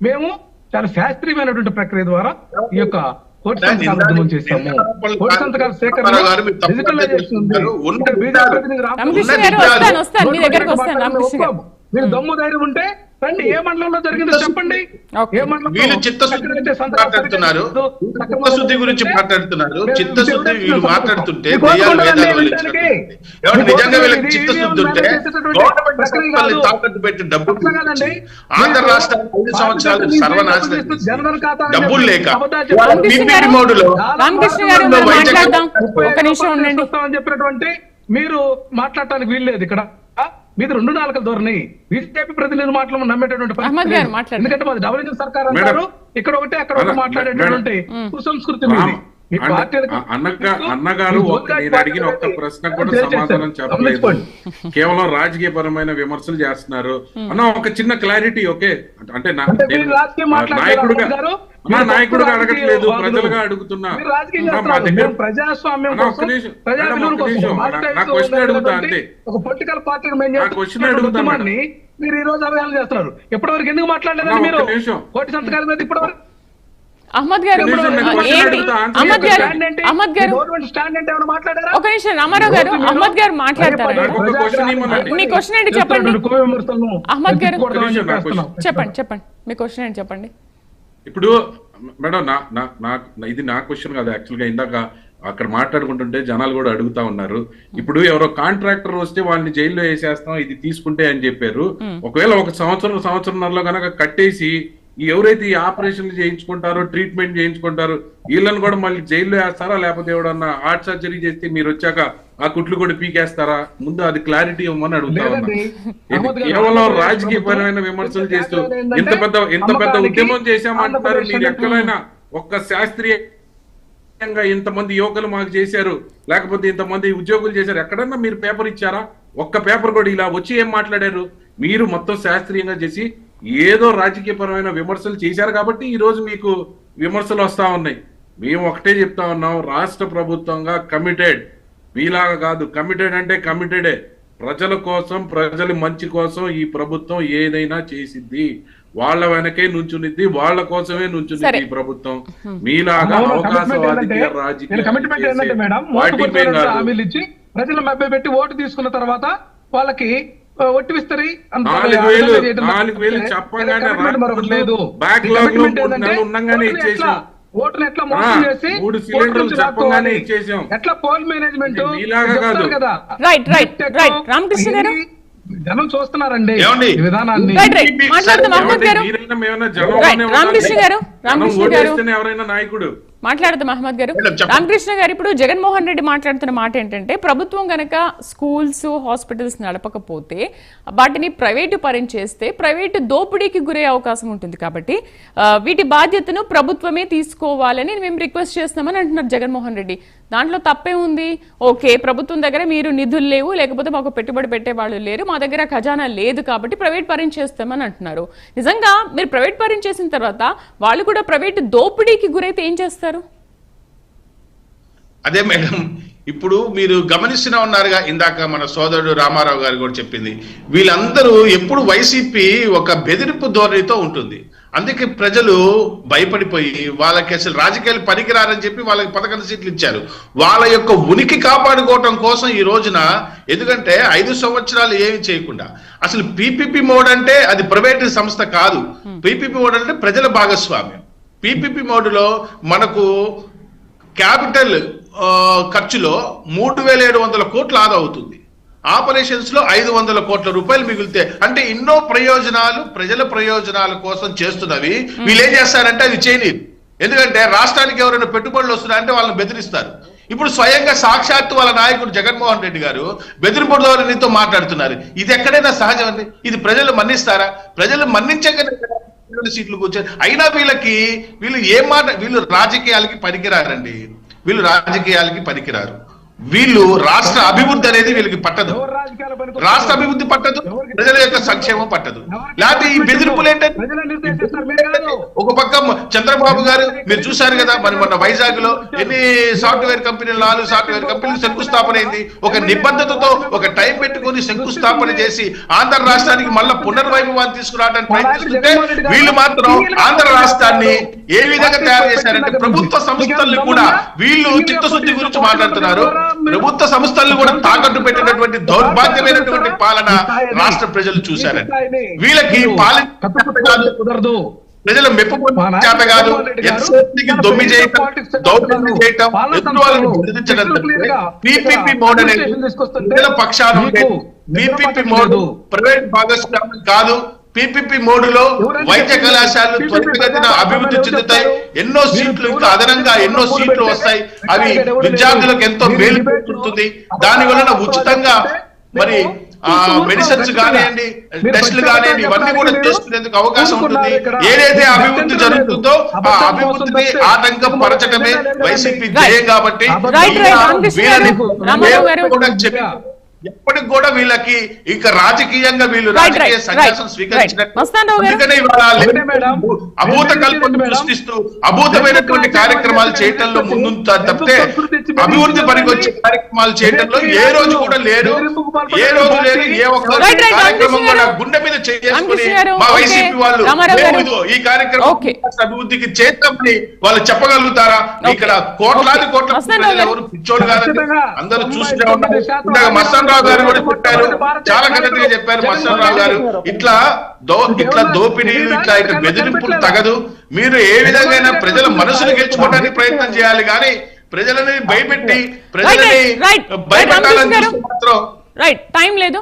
మేము చాలా శాస్త్రీయమైనటువంటి ప్రక్రియ ద్వారా ఈ యొక్క కోటి దాన్ని సంతకాల ఉద్యమం చేస్తాము నిన్న కోటి సంతకాల సేకరణ రామారావు గారు మీరు డిజిటలైజేషన్ దమ్ము ధైర్యం ఉంటే రండి ఏ మండలంలో జరిగిందో చెప్పండి. ఏ చిత్తశుద్ధి సంతకాలు మాట్లాడుతున్నారు. చిత్తశుద్ధి గురించి మాట్లాడుతున్నారు. చిత్తశుద్ధి వీళ్ళు. మాట్లాడుతుంటే నిజంగా వీళ్ళకి. చిత్తశుద్ధి ఉంటే తాకట్టు పెట్టి డబ్బులు. ఆంధ్ర మీరు ఐదు సంవత్సరాలు సర్వనాశనం లేక ఒక నిమిషం ఉండండి చెప్పినటువంటి మీరు మాట్లాడటానికి వీల్లేదు ఇక్కడ మీది రెండు నాలుగు ధోరణి బీజేపీ ప్రతినిధులు మాటలు నమ్మేటటువంటి. ఎందుకంటే మాది డబుల్ ఇంజిన్ సర్కార్. అంటారు ఇక్కడ ఒకటి అక్కడ ఒకటి మాట్లాడేటటువంటి మేడం. కుసంస్కృతి మీది. మీ అన్నగా అన్నగారు మీ నేను అడిగిన ఒక్క ప్రశ్న కూడా. సమాధానం చెప్పలేదు. కేవలం రాజకీయ పరమైన విమర్శలు చేస్తున్నారు అన్న ఒక చిన్న క్లారిటీ ఓకే అంటే నాయకుడుగా మీరు నాయకుడుగా అడగట్లేదు ప్రజలుగా. అడుగుతున్నా మా ప్రజాస్వామ్యం నా- క్వశ్చన్ అడుగుతా అంతే. ఒక పొలిటికల్ నా క్వశ్చన్ అడుగుతా ఉద్యమాన్ని మీరు ఈ రోజు అవగాహన చేస్తున్నారు ఎప్పటివరకు ఎందుకు మాట్లాడలేదు మీరు. కోటి సంతకాల మీద ఇప్పటివరకు అహ్మద్ గారు అహ్మద్. గారు? అహ్మద్ ఒక నిమిషం రామారావు గారు అహ్మద్ గారు మాట్లాడతారా. మీ క్వశ్చన్ ఏంటి? చెప్పండి. అహ్మద్ గారు. చెప్పండి చెప్పండి. మీ క్వశ్చన్ ఏంటి చెప్పండి? ఇప్పుడు మేడం నా నా ఇది నా క్వశ్చన్ కాదు యాక్చువల్గా ఇందాక అక్కడ మాట్లాడుకుంటుంటే జనాలు కూడా అడుగుతా ఉన్నారు. ఇప్పుడు ఎవరో కాంట్రాక్టర్ వస్తే వాళ్ళని జైల్లో వేసేస్తాం ఇది తీసుకుంటే అని చెప్పారు. ఒకవేళ ఒక సంవత్సరం సంవత్సరంలో కనుక కట్టేసి ఎవరైతే ఈ ఆపరేషన్లు చేయించుకుంటారో ట్రీట్మెంట్ చేయించుకుంటారో వీళ్ళని కూడా మళ్ళీ జైల్లో వేస్తారా? లేకపోతే ఎవడన్నా హార్ట్ సర్జరీ చేస్తే మీరు వచ్చాక ఆ కుట్లు కూడా పీకేస్తారా? ముందు అది క్లారిటీ ఇవ్వమని అడుగుతా కేవలం రాజకీయపరమైన విమర్శలు చేస్తూ ఇంత పెద్ద ఇంత పెద్ద ఉద్యమం చేశామంటారు మీరు ఎక్కడైనా ఒక్క శాస్త్రీయంగా ఇంతమంది యువకులు మాకు చేశారు లేకపోతే ఇంతమంది ఉద్యోగులు చేశారు ఎక్కడన్నా మీరు పేపర్ ఇచ్చారా? ఒక్క పేపర్ కూడా ఇలా వచ్చి ఏం మాట్లాడారు? మీరు మొత్తం శాస్త్రీయంగా చేసి ఏదో రాజకీయపరమైన విమర్శలు చేశారు కాబట్టి ఈ రోజు మీకు విమర్శలు వస్తా ఉన్నాయి. మేము ఒకటే చెప్తా ఉన్నాం రాష్ట్ర ప్రభుత్వంగా కమిటెడ్ మీలాగా కాదు కమిటెడ్ అంటే కమిటెడే ప్రజల కోసం ప్రజల మంచి కోసం ఈ ప్రభుత్వం ఏదైనా చేసిద్ది. వాళ్ళ వెనకే నుంచునిద్ది వాళ్ళ కోసమే నుంచునిద్ది. ఈ ప్రభుత్వం. మీలాగా ఏంటంటే- రాజకీయ ప్రజలు మభ్య పెట్టి ఓటు తీసుకున్న తర్వాత వాళ్ళకి ఒట్టి విస్తరి అంత నాలుగు వేలు అర్థంగా చేయడం నాలుగు వేలు తప్పితే చెప్పగానే commitment మరొకటి లేదు. బ్యాక్ ఈ లాగ్లో commitment మూడు ఏంటంటే నెలలు ఉండంగానే ఓటుని ఇచ్చేసాం ఎట్లా- మోసం చేసి మూడు ఓటు సిలిండర్లు నుంచి చెప్పగానే లాక్కోవాలి. ఇచ్చేసాం. ఎట్లా పోల్ మేనేజ్మెంట్? కాదు. కదా. Right right right Ramakrishna garu? జనం చూస్తున్నారండి? ఈ విధానాన్ని. రామకృష్ణ. గారు రామకృష్ణ గారు. ఎవరైనా నాయకుడు. మాట్లాడదాం అహ్మద్ గారు. రామకృష్ణ గారు ఇప్పుడు జగన్మోహన్ రెడ్డి మాట్లాడుతున్న మాట ఏంటంటే ప్రభుత్వం గనక స్కూల్స్ హాస్పిటల్స్ నడపకపోతే వాటిని ప్రైవేటు పరం చేస్తే ప్రైవేటు దోపిడీకి గురే అవకాశం ఉంటుంది కాబట్టి వీటి బాధ్యతను ప్రభుత్వమే తీసుకోవాలని మేము రిక్వెస్ట్ చేస్తున్నామని అంటున్నారు జగన్మోహన్ రెడ్డి. దాంట్లో తప్పే ఉంది. ఓకే ప్రభుత్వం దగ్గర మీరు నిధులు లేవు లేకపోతే మాకు పెట్టుబడి పెట్టే వాళ్ళు లేరు మా దగ్గర ఖజానా లేదు కాబట్టి ప్రైవేట్ పరం చేస్తామని అంటున్నారు. నిజంగా మీరు ప్రైవేట్ పరం చేసిన తర్వాత వాళ్ళు కూడా ప్రైవేట్ దోపిడీకి గురైతే ఏం చేస్తారు? అదే మేడం ఇప్పుడు మీరు గమనిస్తూనే ఉన్నారుగా ఇందాక మన సోదరుడు రామారావు గారు కూడా చెప్పింది. వీళ్ళందరూ ఎప్పుడు వైసీపీ ఒక బెదిరింపు ధోరణితో ఉంటుంది. అందుకే ప్రజలు భయపడిపోయి వాళ్ళకి అసలు రాజకీయాలు పనికిరారని చెప్పి వాళ్ళకి పదకొండు సీట్లు ఇచ్చారు. వాళ్ళ యొక్క ఉనికి కాపాడుకోవటం కోసం ఈ రోజున ఎందుకంటే ఐదు సంవత్సరాలు ఏమి చేయకుండా. అసలు పీపీపీ మోడ్ అంటే అది ప్రైవేట్ సంస్థ కాదు. పీపీపీ మోడ్ అంటే ప్రజల భాగస్వామ్యం. పీపీపీ మోడ్లో మనకు క్యాపిటల్ ఖర్చులో మూడు వేల ఏడు వందల కోట్ల ఆదా అవుతుంది ఆపరేషన్స్లో ఐదు వందల కోట్ల రూపాయలు మిగిలితే అంటే ఎన్నో ప్రయోజనాలు ప్రజల ప్రయోజనాల కోసం చేస్తున్నవి. వీళ్ళు ఏం చేస్తారంటే అది చేయనీరు. ఎందుకంటే రాష్ట్రానికి ఎవరైనా పెట్టుబడులు వస్తున్నాయంటే వాళ్ళని బెదిరిస్తారు. ఇప్పుడు స్వయంగా సాక్షాత్తు వాళ్ళ నాయకుడు జగన్మోహన్ రెడ్డి గారు బెదిరింపు ధోరణితో మాట్లాడుతున్నారు. ఇది ఎక్కడైనా సహజం అండి ఇది ప్రజలు మన్నిస్తారా? ప్రజలు మన్నించగానే సీట్లు కూర్చొని? అయినా వీళ్ళకి వీళ్ళు ఏం మాట వీళ్ళు రాజకీయాలకి పనికిరారండి. వీళ్ళు రాజకీయాలకి పనికిరారు. వీళ్ళు రాష్ట్ర అభివృద్ధి అనేది వీళ్ళకి పట్టదు. రాష్ట్ర అభివృద్ధి పట్టదు ప్రజల యొక్క సంక్షేమం పట్టదు. లేకపోతే ఈ బెదిరింపులు ఏంటంటే ఒక పక్క చంద్రబాబు గారు మీరు చూశారు కదా మరి మొన్న వైజాగ్లో ఎన్ని సాఫ్ట్వేర్ కంపెనీలు నాలుగు సాఫ్ట్వేర్ కంపెనీలు శంకుస్థాపన అయింది. ఒక నిబద్ధతతో ఒక టైం పెట్టుకొని శంకుస్థాపన చేసి ఆంధ్ర రాష్ట్రానికి మళ్ళా పునర్వైభవాన్ని తీసుకురావడానికి ప్రయత్నిస్తుంటే వీళ్ళు మాత్రం ఆంధ్ర రాష్ట్రాన్ని ఏ విధంగా తయారు చేశారంటే ప్రభుత్వ సంస్థల్ని కూడా వీళ్ళు చిత్తశుద్ధి గురించి మాట్లాడుతున్నారు. ప్రభుత్వ సంస్థల్ని కూడా తాకట్టు పెట్టినటువంటి దౌర్భాగ్యమైనటువంటి పాలన రాష్ట్ర ప్రజలు చూశారండి. వీళ్ళకి పాలన కాదు. కుదరదు. ప్రజల మెప్పు చేత కాదు. ఎంతసేపటికి దొమ్మి చేయటం దౌర్జన్యం చేయటం వాళ్ళని బెదిరించడం పీపీపీ మోడ్ అనేది ప్రజల ఉండే పీపీపీ మోడ్ ప్రైవేట్ భాగస్వామ్యం కాదు. పీపీపీ మోడ్లో వైద్య కళాశాలలు త్వరితగతిన అభివృద్ధి చెందుతాయి. ఎన్నో సీట్లు ఇంకా అదనంగా ఎన్నో సీట్లు వస్తాయి. అవి విద్యార్థులకు ఎంతో మేలు చేకూరుతుంది దాని వలన ఉచితంగా మరి ఆ మెడిసిన్స్ కానివ్వండి టెస్టులు కానివ్వండి ఇవన్నీ కూడా చేసుకునేందుకు అవకాశం ఉంటుంది. ఏదైతే అభివృద్ధి జరుగుతుందో ఆ అభివృద్ధిని ఆటంకపరచడమే వైసీపీ ధ్యేయం కాబట్టి చెప్పి ఎప్పటికి కూడా వీళ్ళకి ఇక రాజకీయంగా వీళ్ళు రాజకీయ సన్యాసం స్వీకరించినట్టు. అభూత కల్పన మేడం. సృష్టిస్తూ అభూతమైనటువంటి కార్యక్రమాలు చేయటంలో ముందు తప్పితే అభివృద్ధి పనికి వచ్చే కార్యక్రమాలు చేయటంలో ఏ రోజు కూడా లేరు ఏ రోజు లేదు ఏ ఒక్క కార్యక్రమం కూడా. గుండె మీద చేసుకుని మా. వైసీపీ వాళ్ళు ఈ కార్యక్రమం. అభివృద్ధికి చేద్దామని వాళ్ళు చెప్పగలుగుతారా ఇక్కడ కోట్లాది. కోట్ల. ఎవరు పిచ్చోడు కాదండి. అందరూ చూస్తూనే ఉన్నారు మస్తాన్ రావు గారు కూడా చెప్పారు చాలా కరెక్ట్ చెప్పారు మస్తాన్ రావు గారు ఇట్లా దో ఇట్లా దోపిడీలు ఇట్లా ఇట్లా బెదిరింపులు తగదు మీరు ఏ విధంగా ప్రజల మనసును గెలుచుకోవడానికి ప్రయత్నం చేయాలి కానీ ప్రజలని భయపెట్టి ప్రజలని. భయపెట్టాలని రైట్ టైం లేదు.